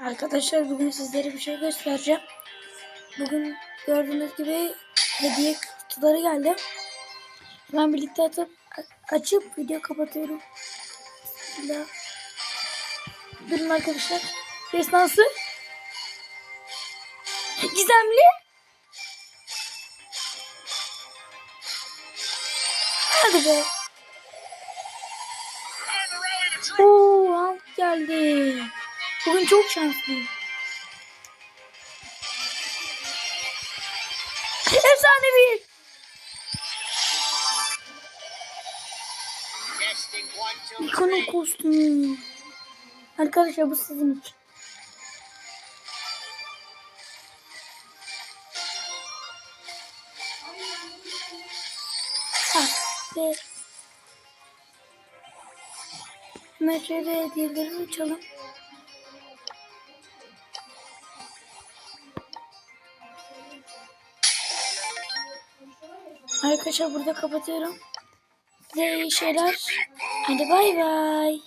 Arkadaşlar bugün sizlere bir şey göstereceğim. Bugün gördüğünüz gibi hediye kutuları geldi. Ben birlikte atıp açıp video kapatıyorum. Bismillah. Durun arkadaşlar. Destansı. Gizemli. Hadi be. Oo, geldi. Bugün çok şanslıyım. Efsanevi. Niko'nun kostümü. Arkadaşlar bu sizin için. Ah be. Metrede hediyeleri açalım. Arkadaşlar burada kapatıyorum. Size iyi şeyler. Hadi bay bay.